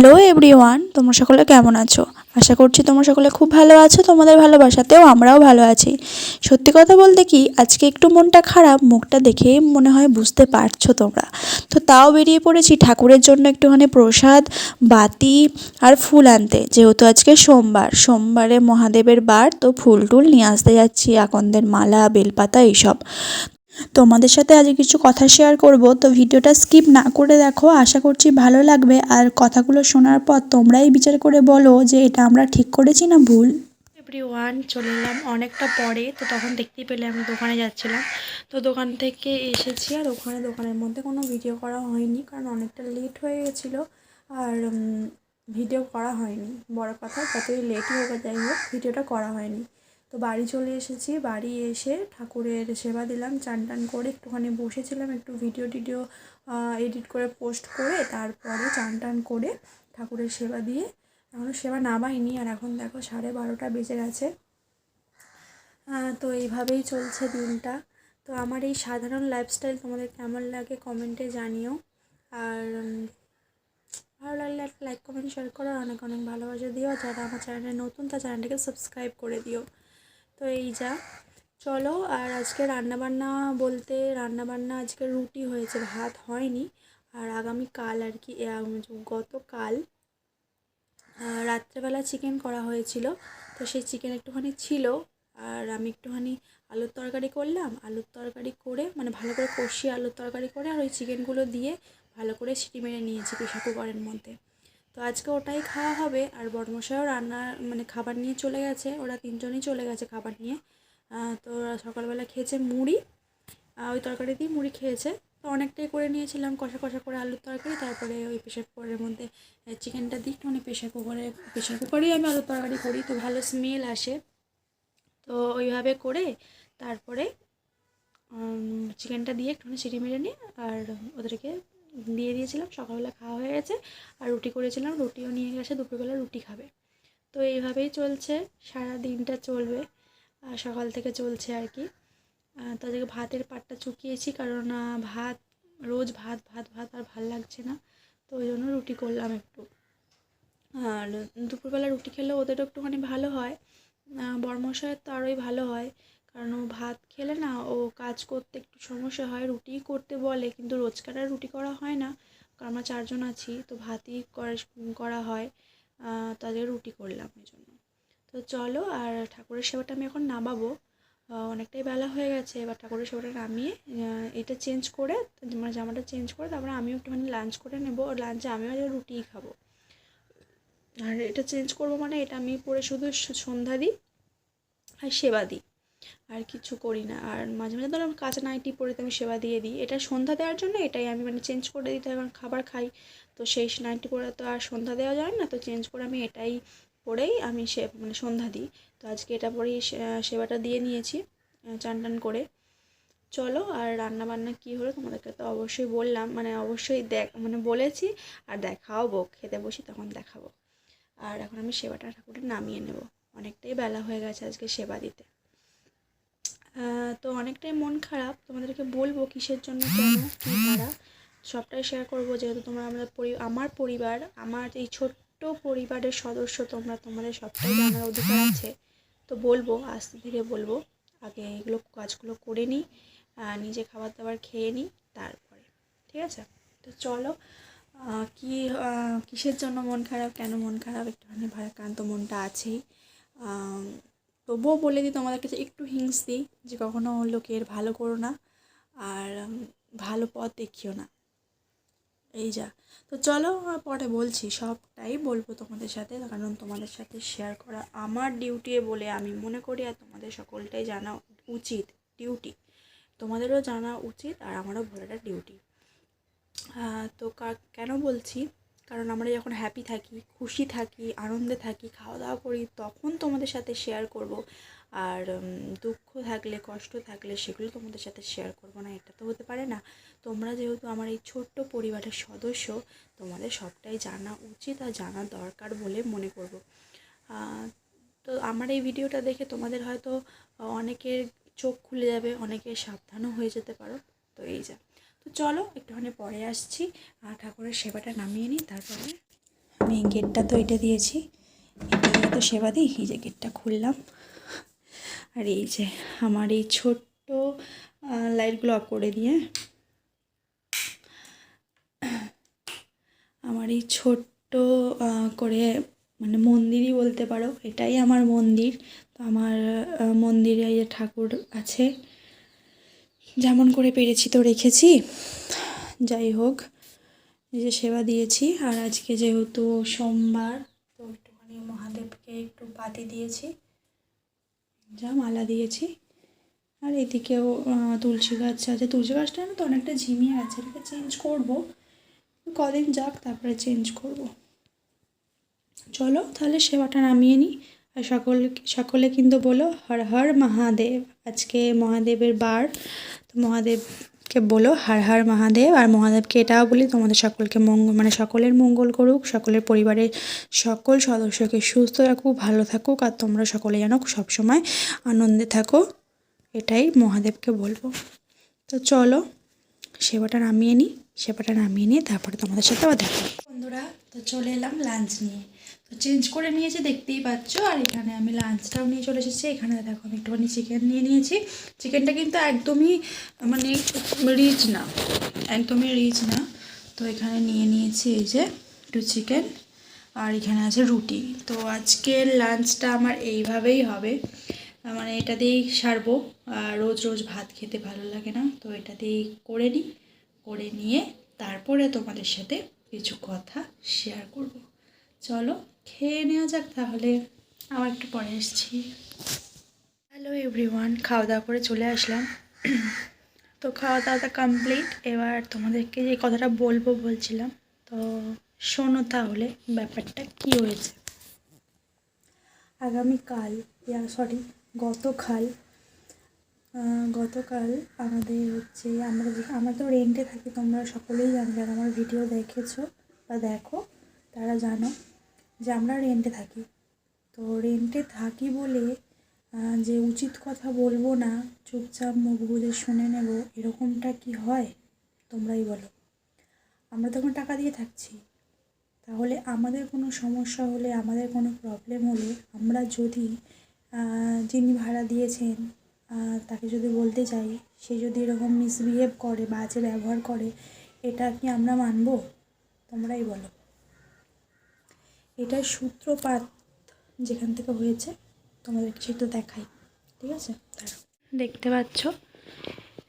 Hello everyone তোমরা সকলে কেমন আছো? আশা করছি তোমরা সকলে খুব ভালো আছো। তোমাদের ভালোবাসাতেও আমরাও ভালো আছি। সত্যি কথা বলতে কি, আজকে একটু মনটা খারাপ, মুখটা দেখেই মনে হয় বুঝতে পারছ তোমরা। তো তাও বেরিয়ে পড়েছি ঠাকুরের জন্য একটুখানি প্রসাদ, বাতি আর ফুল আনতে। যেহেতু আজকে সোমবার, সোমবারে মহাদেবের বার, তো ফুল টুল নিয়ে আসতে যাচ্ছি, আকন্দের মালা, বেলপাতা, এইসব। তোমাদের সাথে আজকে কিছু কথা শেয়ার করব, তো ভিডিওটা স্কিপ না করে দেখো, আশা করছি ভালো লাগবে। আর কথাগুলো শোনার পর তোমরাই বিচার করে বলো যে এটা আমরা ঠিক করেছি না ভুল। এভরি ওয়ান চলে এলাম অনেকটা পরে, তো তখন দেখতেই পেলে আমি দোকানে যাচ্ছিলাম। তো দোকান থেকে এসেছি, আর ওখানে দোকানের মধ্যে কোনো ভিডিও করা হয়নি, কারণ অনেকটা লেট হয়ে গেছিল। আর ভিডিও করা হয়নি। বড় কথা, যতই লেটই আর যাই হোক ভিডিওটা করা হয়নি। তো বাড়ি চলে এসেছি। বাড়ি এসে ঠাকুরের সেবা দিলাম, চান টান করে একটুখানি বসেছিলাম, একটু ভিডিও টিডিও এডিট করে, পোস্ট করে, তারপরে চান টান করে ঠাকুরের সেবা দিয়ে এখনও সেবা নামাইনি। আর এখন দেখো সাড়ে বারোটা বেজে গেছে। তো এইভাবেই চলছে দিনটা। তো আমার এই সাধারণ লাইফস্টাইল তোমাদের কেমন লাগে কমেন্টে জানিও। আর ভালো লাগলে একটা লাইক কমেন্ট শেয়ার করো। অনেক অনেক ভালোবাসা দিও। যারা আমার চ্যানেলে নতুন, তার চ্যানেলটাকে সাবস্ক্রাইব করে দিও। তো এই যা। চলো, আর আজকে রান্নাবান্না বলতে রান্নাবান্না আজকে রুটি হয়েছে, ভাত হয়নি। আর আগামী কাল আর কি গতকাল রাত্রেবেলা চিকেন করা হয়েছিল। তো সেই চিকেন একটুখানি ছিল, আর আমি একটুখানি আলুর তরকারি করলাম। আলুর তরকারি করে মানে ভালো করে কষিয়ে আলুর তরকারি করে, আর ওই চিকেনগুলো দিয়ে ভালো করে সিটি মেরে নিয়েছি প্রেশার কুকারের মধ্যে। তো আজকে ওটাই খাওয়া হবে আর বড়মশাইও রান্না মানে খাবার নিয়ে চলে গেছে, ওরা তিনজনই চলে গেছে খাবার নিয়ে। তো ওরা সকালবেলা খেয়েছে মুড়ি ওই তরকারি দিয়ে মুড়ি খেয়েছে। তো অনেকটাই করে নিয়েছিলাম, কষা কষা করে আলুর তরকারি, তারপরে ওই প্রেশার কুকারের মধ্যে চিকেনটা দিই একটুখানি প্রেশার কুকারে, প্রেশার কুকারেই আমি আলুর তরকারি করি, তো ভালো স্মেল আসে। তো ওইভাবে করে তারপরে চিকেনটা দিয়ে একটুখানি সিটি মেরে নিয়ে আর ওদেরকে দিয়ে দিয়েছিলাম সকালবেলা খাওয়া হয়ে গেছে। আর রুটি করেছিলাম রুটিও নিয়ে গেছে দুপুরবেলা রুটি খাবে। তো এইভাবেই চলছে সারা দিনটা চলবে সকাল থেকে চলছে আর কি। আহ, তো আজকে ভাতের পাটটা চুকিয়েছি কারণ ভাত রোজ ভাত ভাত ভাত আর ভালো লাগছে না। তো ওই জন্য রুটি করলাম একটু। আর দুপুরবেলা রুটি খেলে ওদেরও একটুখানি ভালো হয়। বরমশাইয়ের তো আরোই ভালো হয়। কারণ ও ভাত খেলে না, ও কাজ করতে একটু সমস্যা হয় রুটিই করতে বলে, কিন্তু রোজকার আর রুটি করা হয় না। কারণ আমরা চারজন আছি, তো ভাতই করা- হয়। তাদের রুটি করলাম এই জন্য তো চলো, আর ঠাকুরের সেবাটা আমি এখন নামাবো। অনেকটাই বেলা হয়ে গেছে, এবার ঠাকুরের সেবাটা নামিয়ে এটা চেঞ্জ করে মানে জামাটা চেঞ্জ করে, তারপরে আমিও একটুখানি লাঞ্চ করে নেব। লাঞ্চে আমিও রুটিই খাব। আর এটা চেঞ্জ করব মানে এটা আমি পরে শুধু সন্ধ্যা দিই, আর সেবা দিই। আর কিছু করি না। আর মাঝে মাঝে ধরো আমি কাঁচা নাইটি পরে তো আমি সেবা দিয়ে দিই। এটা সন্ধ্যা দেওয়ার জন্য এটাই আমি মানে চেঞ্জ করে দিতে হয় খাবার খাই। তো সেই নাইটি পরে তো আর সন্ধ্যা দেওয়া যায় না। তো চেঞ্জ করে আমি এটাই পরেই আমি সে মানে সন্ধ্যা দিই। তো আজকে এটা পরেই সেবাটা দিয়ে নিয়েছি চান টান করে। চলো আর রান্না বান্না কী হলো তোমাদেরকে তো অবশ্যই বললাম। মানে অবশ্যই দেখ মানে বলেছি আর দেখাও দেখাবো। খেতে বসি তখন দেখাবো। আর এখন আমি সেবাটা ঠাকুরের নামিয়ে নেব। অনেকটাই বেলা হয়ে গেছে আজকে সেবা দিতে। তো অনেকটাই মন খারাপ। তোমাদেরকে বলব কিসের জন্য কেন, কী ভাড়া সবটাই শেয়ার করব যেহেতু তোমরা আমাদের পরি, আমার পরিবার, আমার এই ছোট্ট পরিবারের সদস্য তোমরা, তোমাদের সবটাই জানার অধিকার আছে। তো বলব আস্তে ধীরে বলব, আগে এগুলো কাজগুলো করে নিই নিজে খাবার দাবার খেয়ে নিই, তারপরে। ঠিক আছে? তো চলো কি কিসের জন্য মন খারাপ, কেন মন খারাপ? একটুখানি ভারাক্রান্ত মনটা আছেই। তবুও বলে দিই তোমাদের কাছে একটু হিংস দিই যে কখনো লোকের ভালো করো না আর ভালো পথ দেখিও না। এই যা। তো চলো পরে বলছি, সবটাই বলব তোমাদের সাথে, কারণ তোমাদের সাথে শেয়ার করা আমার ডিউটি বলে আমি মনে করি আর তোমাদের সকলটাই জানা উচিত ডিউটি তোমাদেরও জানা উচিত আর আমারও বলাটা ডিউটি তো কেন বলছি? কারণ আমরা যখন হ্যাপি থাকি, খুশি থাকি, আনন্দে থাকি খাওয়া দাওয়া করি, তখন তোমাদের সাথে শেয়ার করব। আর দুঃখ থাকলে, কষ্ট থাকলে সেগুলো তোমাদের সাথে শেয়ার করব না, এটা তো হতে পারে না। তোমরা যেহেতু আমার এই ছোট্ট পরিবারের সদস্য, তোমাদের সবটাই জানা উচিত আর জানা দরকার বলে মনে করব। তো আমার এই ভিডিওটা দেখে তোমাদের হয়তো অনেকের চোখ খুলে যাবে, অনেকের সাবধানও হয়ে যেতে পারো। তো এই যা। তো চলো, একটুখানি পরে আসছি। আর ঠাকুরের সেবাটা নামিয়ে নিই, তারপরে মেন গেটটা তো এটা দিয়েছি। এটা তো সেবা দিই, এই যে গেটটা খুললাম। আর এই যে আমার এই ছোট্ট লাইটগুলো অফ করে দিয়ে আমার এই ছোট্ট করে মানে মন্দিরই বলতে পারো, এটাই আমার মন্দির। তো আমার মন্দিরে এই যে ঠাকুর আছে যেমন করে পেরেছি তো রেখেছি। যাই হোক যে সেবা দিয়েছি আর আজকে যেহেতু সোমবার, তো একটুখানি মহাদেবকে একটু বাতি দিয়েছি, যা মালা দিয়েছি। আর এদিকেও তুলসী গাছ আছে। তুলসী গাছটা তো অনেকটা ঝিমিয়ে আছে, এটাকে চেঞ্জ করব। কদিন যাক, তারপরে চেঞ্জ করব। চলো, তাহলে সেবাটা নামিয়ে নিই। সকল, সকলে কিন্তু বলো, হর হর মহাদেব। আজকে মহাদেবের বার। তো মহাদেবকে বলো, হর হর মহাদেব। আর মহাদেবকে এটাও বলি, তোমাদের সকলকে মঙ্গল মানে সকলের মঙ্গল করুক, সকলের পরিবারের সকল সদস্যকে সুস্থ রাখুক, ভালো থাকুক, আর তোমরা সকলে যেন সবসময় আনন্দে থাকো। এটাই মহাদেবকে বলব। তো চলো সেবাটা নামিয়ে নিই সেবাটা নামিয়ে নিয়ে তারপরে তোমাদের সাথে আবার দেখা। বন্ধুরা, তো চলে এলাম লাঞ্চ নিয়ে। তো চেঞ্জ করে নিয়েছি, দেখতেই পাচ্ছ। আর এখানে আমি লাঞ্চটাও নিয়ে চলে এসেছি। এখানে দেখো, আমি একটুখানি চিকেন নিয়ে নিয়েছি। চিকেনটা কিন্তু একদমই মানে রিচ না। একদমই রিচ না। তো এখানে নিয়ে নিয়েছি এই যে একটু চিকেন আর এখানে আছে রুটি। তো আজকের লাঞ্চটা আমার এইভাবেই হবে। মানে এটা দিয়েই সারবো। রোজ রোজ ভাত খেতে ভালো লাগে না। তো এটা দিয়েই করে নিই। করে নিয়ে তারপরে তোমাদের সাথে কিছু কথা শেয়ার করব। চলো। খেয়ে নেওয়া যাক তাহলে। আবার একটু পরে এসছি। হ্যালো এভরিওয়ান খাওয়া দাওয়া করে চলে আসলাম। তো খাওয়া দাওয়াটা কমপ্লিট এবার তোমাদেরকে যে কথাটা বলব বলছিলাম, তো শোনো তাহলে ব্যাপারটা কি হয়েছে। আগামীকাল, ইয়া সরি গতকাল গতকাল আমাদের হচ্ছে, আমরা যে, আমরা তো রেন্টে থাকি, তোমরা সকলেই জানো, যারা আমার ভিডিও দেখেছ বা দেখো, তারা জানো যে আমরা রেন্টে থাকি। তো রেন্টে থাকি বলে যে উচিত কথা বলব না, চুপচাপ মুখ বুঝে শুনে নেব, এরকমটা কি হয়? তোমরাই বলো। আমরা তখন টাকা দিয়ে থাকছি। তাহলে আমাদের কোনো সমস্যা হলে, আমাদের কোনো প্রবলেম হলে, আমরা যদি যিনি ভাড়া দিয়েছেন তাকে যদি বলতে চাই, সে যদি এরকম মিসবিহেভ করে বাজে ব্যবহার করে, এটা কি আমরা মানবো? তোমরাই বলো। এটার সূত্রপাত যেখান থেকে হয়েছে। তোমাদেরকে সেটা দেখাই। ঠিক আছে? দেখতে পাচ্ছ?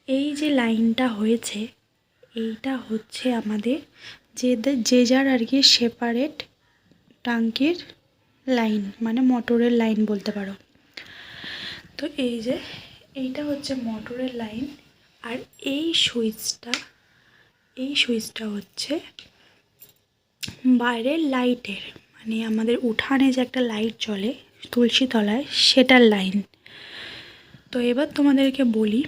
এই যে লাইনটা হয়েছে, এইটা হচ্ছে আমাদের যে যে যার আর কি সেপারেট টাঙ্কির লাইন মানে মোটরের লাইন বলতে পারো। তো এই যে, এইটা হচ্ছে মোটরের লাইন। আর এই সুইচটা এই সুইচটা হচ্ছে বাইরের লাইটের। মানে আমাদের উঠানে যে একটা লাইট চলে তুলসী তলায় সেটার লাইন তো এবার তোমাদেরকে বলি,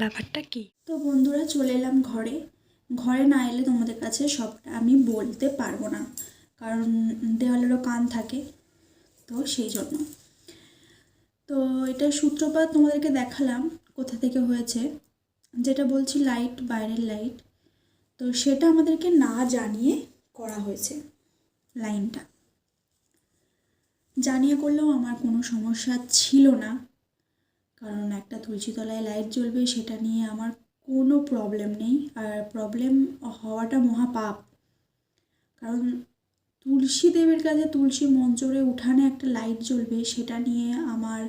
ব্যাপারটা কি? তো বন্ধুরা, চলে এলাম ঘরে। ঘরে না এলে তোমাদের কাছে সবটা আমি বলতে পারব না, কারণ দেওয়ালেরও কান থাকে, তো সেই জন্য। তো এটা সূত্রপাত তোমাদেরকে দেখালাম, কোথা থেকে হয়েছে। যেটা বলছি লাইট বাইরের লাইট তো সেটা আমাদেরকে না জানিয়ে করা হয়েছে। লাইনটা। জানিয়ে করলেও আমার কোনো সমস্যা ছিল না। কারণ একটা তুলসীতলায় লাইট জ্বলবে, সেটা নিয়ে আমার কোনো প্রবলেম নেই। আর প্রবলেম হওয়াটা মহাপাপ। কারণ তুলসী দেবের কাছে তুলসী মঞ্চরে উঠানে একটা লাইট জ্বলবে, সেটা নিয়ে আমার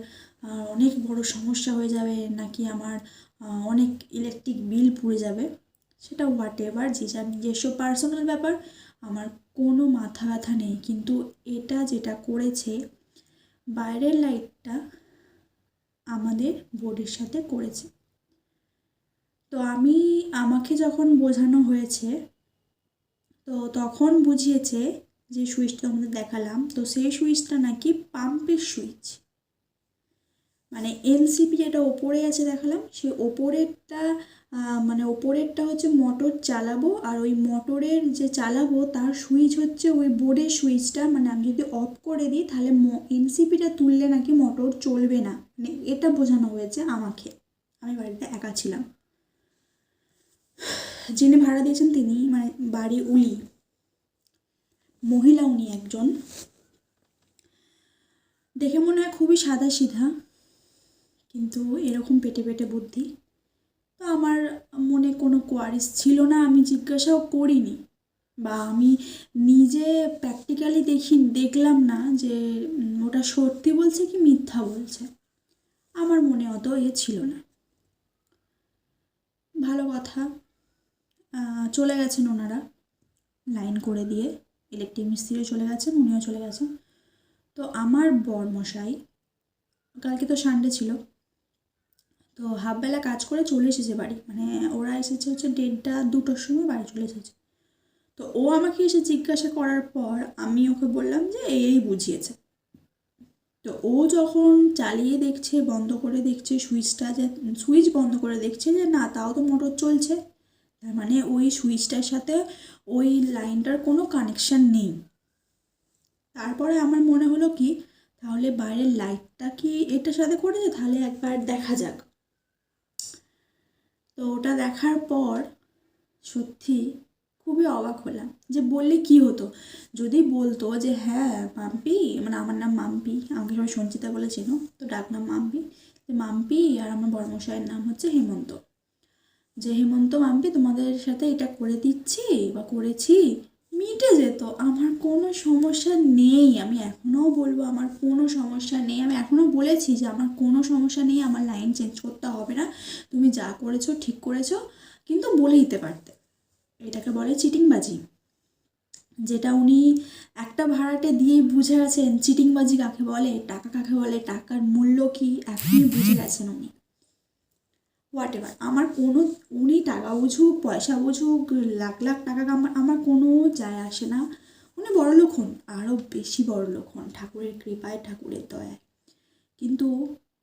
অনেক বড় সমস্যা হয়ে যাবে, নাকি আমার অনেক ইলেকট্রিক বিল পুড়ে যাবে। সেটা হোয়াট এভার যে যার নিজস্ব পার্সোনাল ব্যাপার, আমার কোনো মাথা ব্যথা নেই। কিন্তু এটা যেটা করেছে, বাইরের লাইটটা আমাদের বডির সাথে করেছে। তো আমি, আমাকে যখন বোঝানো হয়েছে, তো তখন বুঝিয়েছে যে সুইচটা আমাদের দেখালাম, তো সেই সুইচটা নাকি পাম্পের সুইচ। মানে এনসিপি যেটা ওপরে আছে দেখালাম, সে ওপরেরটা মানে ওপরেরটা হচ্ছে মোটর চালাবো, আর ওই মোটরের যে চালাবো, তার সুইচ হচ্ছে ওই বোর্ডের সুইচটা মানে আমি যদি অফ করে দিই, তাহলে এনসিপিটা তুললে নাকি মোটর চলবে না। মানে এটা বোঝানো হয়েছে আমাকে। আমি বাড়িতে একা ছিলাম। যিনি ভাড়া দিয়েছেন তিনি মানে বাড়ি উলি মহিলা উনি একজন। দেখে মনে হয় খুবই সাদা সিধা কিন্তু এরকম পেটে পেটে বুদ্ধি। তো আমার মনে কোনো কোয়ারিস ছিল না, আমি জিজ্ঞাসাও করিনি। বা আমি নিজে প্র্যাকটিক্যালি দেখি, দেখলাম না যে ওটা সত্যি বলছে কি মিথ্যা বলছে। আমার মনে অত এ ছিল না। ভালো কথা। চলে গেছেন ওনারা। লাইন করে দিয়ে ইলেকট্রিক মিস্ত্রিও চলে গেছেন, উনিও চলে গেছেন। তো আমার বরমশাই, কালকে তো সানডে ছিল তো হাফবেলা কাজ করে চলে এসেছে বাড়ি। মানে ওরা এসেছে হচ্ছে দেড়টা, দুটোর সময় বাড়ি চলে এসেছে। তো ও আমাকে এসে জিজ্ঞাসা করার পর আমি ওকে বললাম যে এই বুঝিয়েছে। তো ও যখন চালিয়ে দেখছে, বন্ধ করে দেখছে, সুইচটা যে, সুইচ বন্ধ করে দেখছে যে না, তাও তো মোটর চলছে। তার মানে ওই সুইচটার সাথে ওই লাইনটার কোনো কানেকশান নেই। তারপরে আমার মনে হলো কি, তাহলে বাইরের লাইটটা কি এটার সাথে করেছে? তাহলে একবার দেখা যাক। তো ওটা দেখার পর সত্যি খুবই অবাক হলাম যে বললে কি হতো? যদি বলতো যে হ্যাঁ মাম্পি মানে আমার নাম মাম্পি, আমাকে সবাই সঞ্চিতা বলে চেনো, তো ডাক নাম মাম্পি, যে মাম্পি আর আমার বড়মশাইয়ের নাম হচ্ছে হেমন্ত। যে, হেমন্ত মাম্পি, তোমাদের সাথে এটা করে দিচ্ছি বা করেছি মিটে যেত। আমার কোনো সমস্যা নেই, আমি এখনও বলব আমার কোনো সমস্যা নেই। আমি এখনও বলেছি যে আমার কোনো সমস্যা নেই, আমার লাইন চেঞ্জ করতে হবে না। তুমি যা করেছ ঠিক করেছ, কিন্তু বলে দিতে পারতে। এটাকে বলে চিটিংবাজি। যেটা উনি একটা ভাড়াটে দিয়ে বুঝে গেছেন, চিটিংবাজি কাকে বলে, টাকা কাকে বলে, টাকার মূল্য কি, এখনই বুঝে গেছেন উনি। হোয়াট এভার আমার কোনো, উনি টাকা বুঝুক, পয়সা বুঝুক, লাখ লাখ টাকা আমার আমার কোনো যায় আসে না। উনি বড়লোক হন আরও বেশি বড়লোক হন, ঠাকুরের কৃপায়, ঠাকুরের দয়ায়। কিন্তু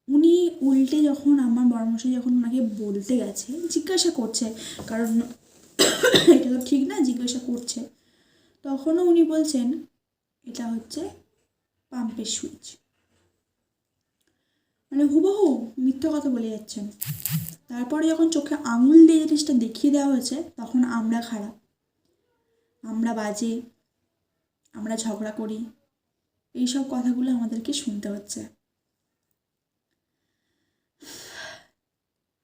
উনি উল্টে যখন, আমার বড়মশাই যখন ওনাকে বলতে গেছে, জিজ্ঞাসা করছে, কারণ এটা তো ঠিক না, জিজ্ঞাসা করছে, তখনও উনি বলছেন, এটা হচ্ছে পাম্পের সুইচ মানে হুবহু মিথ্যা কথা বলে যাচ্ছেন। তারপরে যখন চোখে আঙুল দিয়ে জিনিসটা দেখিয়ে দেওয়া হয়েছে, তখন আমরা খারাপ। আমরা বাজে, আমরা ঝগড়া করি, এইসব কথাগুলো আমাদেরকে শুনতে হচ্ছে।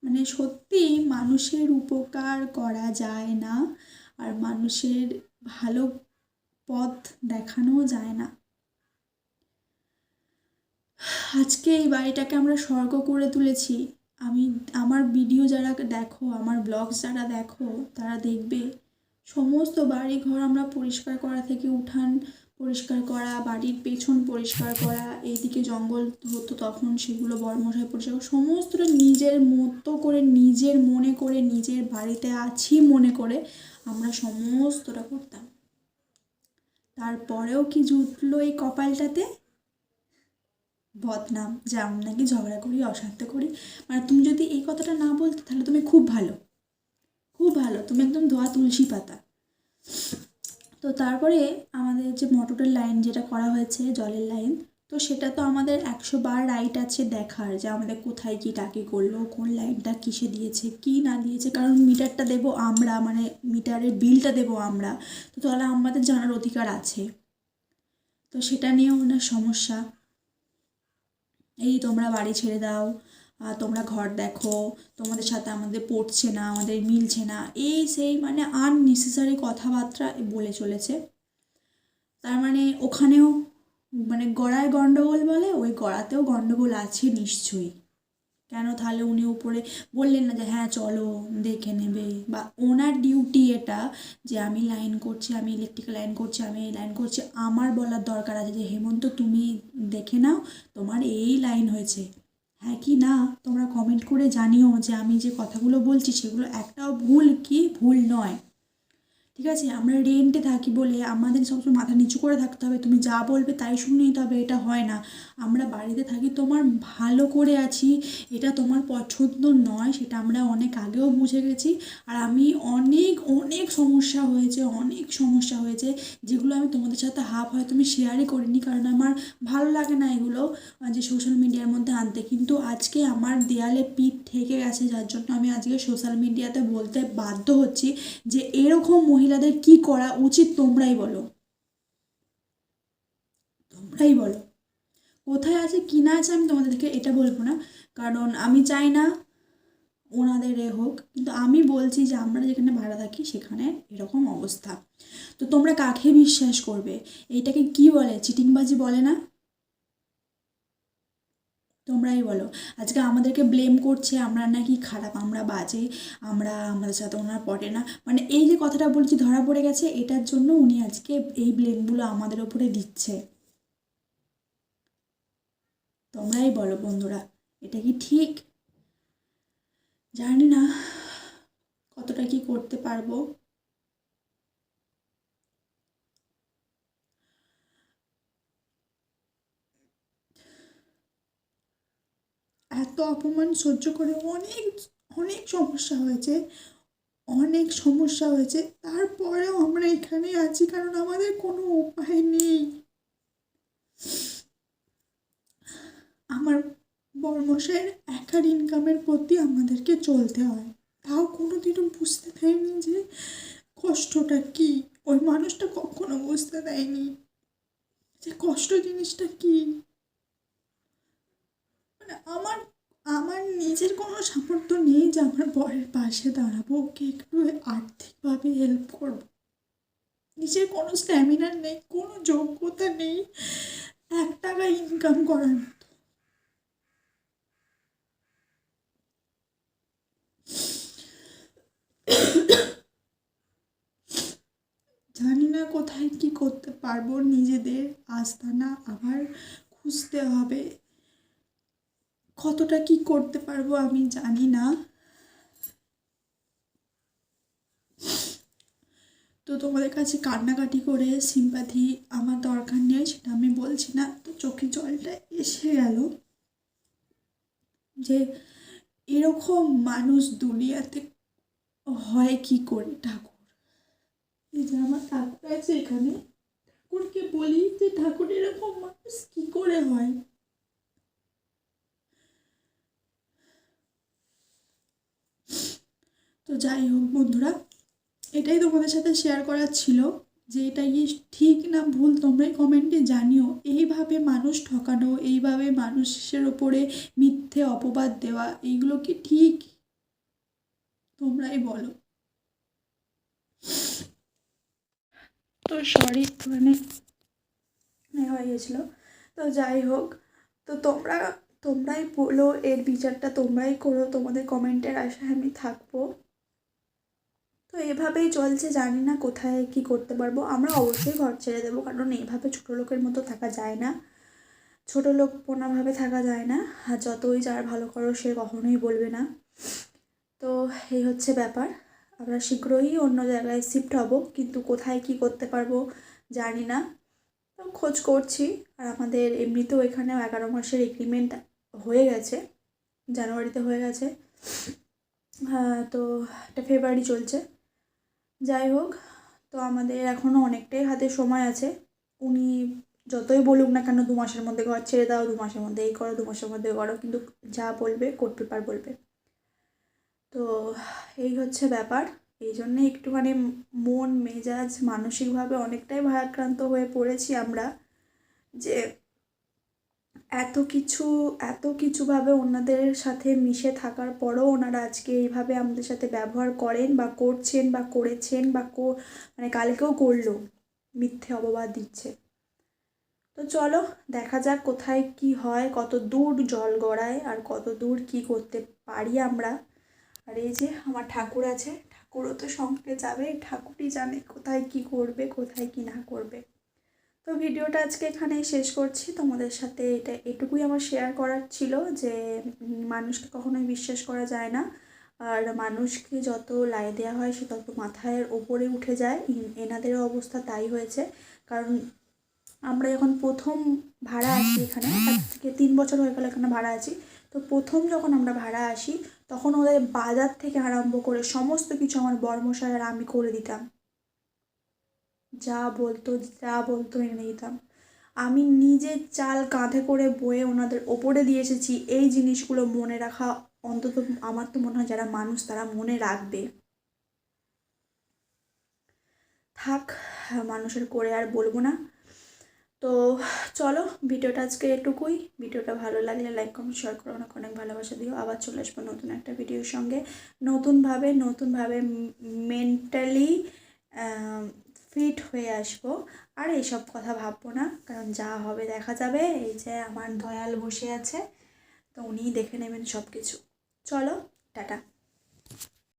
মানে সত্যি মানুষের উপকার করা যায় না, আর মানুষের ভালো পথ দেখানোও যায় না। আজকে এই বাড়িটাকে আমরা স্বর্গ করে তুলেছি। আমি আমার ভিডিও যারা দেখো আমার ব্লগস যারা দেখো তারা দেখবে সমস্ত বাড়ি ঘর আমরা পরিষ্কার করা থেকে উঠান পরিষ্কার করা বাড়ির পেছন পরিষ্কার করা এইদিকে জঙ্গল হতো তখন সেগুলো বর্মশাই পরিষ্কার করা, সমস্তটা নিজের মতো করে নিজের মনে করে নিজের বাড়িতে আছি মনে করে আমরা সমস্তটা করতাম। তারপরেও কি জুটলো এই কপালটাতে? বদনাম, যে আমি নাকি ঝগড়া করি, অশান্ত করি। মানে তুমি যদি এই কথাটা না বলতে, তাহলে তুমি খুব ভালো। খুব ভালো, তুমি একদম ধোয়া তুলসী পাতা। তো তারপরে আমাদের যে মোটরের লাইন যেটা করা হয়েছে, জলের লাইন, তো সেটা তো আমাদের একশো বার রাইট আছে দেখার, যে আমাদের কোথায় কী টাকি করল, কোন লাইনটা কিসে দিয়েছে, কি না দিয়েছে। কারণ মিটারটা দেবো আমরা মানে মিটারের বিলটা দেবো আমরা। তো তাহলে আমাদের জানার অধিকার আছে। তো সেটা নিয়ে ওনার সমস্যা। এই তোমরা বাড়ি ছেড়ে দাও তোমরা ঘর দেখো, তোমাদের সাথে আমাদের পড়ছে না, আমাদের মিলছে না। এই সেই মানে আননেসেসারি কথাবার্তা বলে চলেছে। তার মানে ওখানেও মানে গড়ায় গণ্ডগোল বলে, ওই গড়াতেও গণ্ডগোল আছে নিশ্চয়ই। কেন তাহলে উনি উপরে বললেন না যে হ্যাঁ চলো, দেখে নেবে। বা ওনার ডিউটি এটা যে, আমি লাইন করছি, আমি ইলেকট্রিক্যাল লাইন করছি, আমি এই লাইন করছি। আমার বলার দরকার আছে যে, হেমন্ত, তুমি দেখে নাও, তোমার এই লাইন হয়েছে। হ্যাঁ কি না, তোমরা কমেন্ট করে জানিও যে, আমি যে কথাগুলো বলছি, সেগুলো একটাও ভুল কি? ভুল নয়। ঠিক আছে, আমরা রেন্টে থাকি বলে আমাদের সবসময় মাথা নিচু করে থাকতে হবে। তুমি যা বলবে তাই শুনে নিতে হবে, এটা হয় না। আমরা বাড়িতে থাকি, তোমার ভালো করে আছি, এটা তোমার পছন্দ নয়, সেটা আমরা অনেক আগেও বুঝে গেছি। আর আমি অনেক অনেক সমস্যা হয়েছে, অনেক সমস্যা হয়েছে, যেগুলো আমি তোমাদের সাথে হাফ হয়তো আমি শেয়ারই করিনি, কারণ আমার ভালো লাগে না এগুলো যে সোশ্যাল মিডিয়ার মধ্যে আনতে। কিন্তু আজকে আমার দেয়ালে পিঠ থেকে গেছে, যার জন্য আমি আজকে সোশ্যাল মিডিয়াতে বলতে বাধ্য হচ্ছি যে এরকম মহিলাদের কি করা উচিত তোমরাই বলো। তোমরাই বলো। কোথায় আছে, কি না আছে আমি তোমাদেরকে এটা বলব না। কারণ আমি চাই না ওনাদের এ হোক, কিন্তু আমি বলছি যে আমরা যেখানে ভাড়া থাকি সেখানে এরকম অবস্থা। তো তোমরা কাকে বিশ্বাস করবে? এইটাকে কি বলে? চিটিংবাজি বলে না? তোমরাই বলো। আজকে আমাদেরকে ব্লেম করছে, আমরা নাকি খারাপ, আমরা বাজে, আমরা আমাদের সাথে ওনার পটে না। মানে এই যে কথাটা বলছি, ধরা পড়ে গেছে, এটার জন্য উনি আজকে এই ব্লেমগুলো আমাদের ওপরে দিচ্ছে। তোমরাই বলো বন্ধুরা, এটা কি ঠিক? জানি না, কতটা কি করতে পারব। এত অপমান সহ্য করে, অনেক অনেক সমস্যা হয়েছে, অনেক সমস্যা হয়েছে। তারপরেও আমরা এখানে আছি কারণ আমাদের কোনো উপায় নেই। আমার বর্মশের একার ইনকামের প্রতি আমাদেরকে চলতে হয়। তাও কোনোদিনও বুঝতে দেয়নি যে কষ্টটা কি। ওই মানুষটা কখনো বুঝতে দেয়নি যে কষ্ট জিনিসটা কি। মানে আমার আমার নিজের কোনো সামর্থ্য নেই যে আমার বরের পাশে দাঁড়াবো, ওকে একটু আর্থিকভাবে হেল্প করব। নিজের কোনো স্ট্যামিনার নেই, কোনো যোগ্যতা নেই, এক টাকা ইনকাম করার মতো। জানি না কোথায় কি করতে পারব, নিজেদের আস্তানা আবার খুঁজতে হবে। কতটা কি করতে পারব আমি জানি না। তো তোমাদের কাছে কান্নাকাটি করে সিম্পাথি আমার দরকার নেই সেটা আমি বলছি না। তো চোখে জলটা এসে গেল যে এরকম মানুষ দুনিয়াতে হয় কি করে ঠাকুর? এই যে আমার ঠাকুর আছে এখানে, ঠাকুরকে বলি যে ঠাকুর এরকম মানুষ কি করে হয়? তো যাই হোক বন্ধুরা, এটাই তোমাদের সাথে শেয়ার করার ছিল যে এটা কি ঠিক না ভুল তোমরাই কমেন্টে জানিও। এইভাবে মানুষ ঠকানো, এইভাবে মানুষের ওপরে মিথ্যে অপবাদ দেওয়া, এইগুলো কি ঠিক? তোমরাই বলো। তো সরি মানে হয়ে গেছিল। তো যাই হোক, তো তোমরা, তোমরাই বলো, এর বিচারটা তোমরাই করো, তোমাদের কমেন্টের আশায় আমি থাকব। তো এভাবেই চলছে, জানি না কোথায় কি করতে পারব। আমরা অবশ্যই ঘর ছেড়ে দেবো, কারণ এইভাবে ছোটো লোকের মতো থাকা যায় না। ছোটো লোক পোনাভাবে থাকা যায় না, আর যতই যার ভালো করো সে কখনোই বলবে না। তো এই হচ্ছে ব্যাপার। আমরা শীঘ্রই অন্য জায়গায় শিফট হব, কিন্তু কোথায় কি করতে পারব জানি না। খোঁজ করছি, আর আমাদের এমনিতেও এখানেও এগারো মাসের এগ্রিমেন্ট হয়ে গেছে, জানুয়ারিতে হয়ে গেছে। হ্যাঁ তো এটা ফেব্রুয়ারি চলছে। যাই হোক, তো আমাদের এখনও অনেকটাই হাতে সময় আছে। উনি যতই বলুক না কেন, দু মাসের মধ্যে ঘর ছেড়ে দাও, দু মাসের মধ্যে এই করো, দু মাসের মধ্যে করো, কিন্তু যা বলবে, কোর্ট পেপার বলবে। তো এই হচ্ছে ব্যাপার। এই জন্যে একটুখানি মন, মেজাজ, মানসিকভাবে অনেকটাই ভারাক্রান্ত হয়ে পড়েছি আমরা যে এত কিছু, এত কিছুভাবে ওনাদের সাথে মিশে থাকার পরও ওনারা আজকে এইভাবে আমাদের সাথে ব্যবহার করেন বা করছেন বা করেছেন বা মানে কালকেও করল, মিথ্যে অপবাদ দিচ্ছে। তো চলো, দেখা যাক কোথায় কি হয়, কত দূর জল গড়ায় আর কত দূর কি করতে পারি আমরা। আর এই যে আমার ঠাকুর আছে, ঠাকুরও তো সঙ্গে যাবে, ঠাকুরই জানে কোথায় কি করবে, কোথায় কি না করবে। তো ভিডিওটা আজকে এখানেই শেষ করছি। তোমাদের সাথে এটা এটুকুই আমার শেয়ার করার ছিল যে মানুষকে কখনোই বিশ্বাস করা যায় না। আর মানুষকে যত লাই দেওয়া হয় সে তত মাথায় ওপরে উঠে যায়। এনাদেরও অবস্থা তাই হয়েছে। কারণ আমরা যখন প্রথম ভাড়া আসি এখানে, আজ থেকে তিন বছর হয়ে গেল এখানে ভাড়া আছি। তো প্রথম যখন আমরা ভাড়া আসি, তখন ওদের বাজার থেকে আরম্ভ করে সমস্ত কিছু আমার বর্মশাই আর আমি করে দিতাম। যা বলতো যা বলতো এনে দিতাম আমি নিজে চাল কাঁধে করে বয়ে ওনাদের ওপরে দিয়ে এসেছি। এই জিনিসগুলো মনে রাখা অন্তত আমার তো মনে হয় যারা মানুষ তারা মনে রাখবে। থাক, মানুষের করে আর বলব না। তো তো চলো, ভিডিওটা আজকে এটুকুই। ভিডিওটা ভালো লাগলে লাইক কমেন্ট শেয়ার করো। অনেক অনেক ভালোবাসা দিও। আবার চলে আসব নতুন একটা ভিডিওর সঙ্গে। নতুনভাবে নতুনভাবে মেন্টালি ফিট হয়ে আসব। আর এইসব কথা ভাববো না, কারণ যা হবে দেখা যাবে। এই যে আমার দয়াল বসে আছে, তো উনিই দেখে নেবেন সব কিছু চলো, টাটা।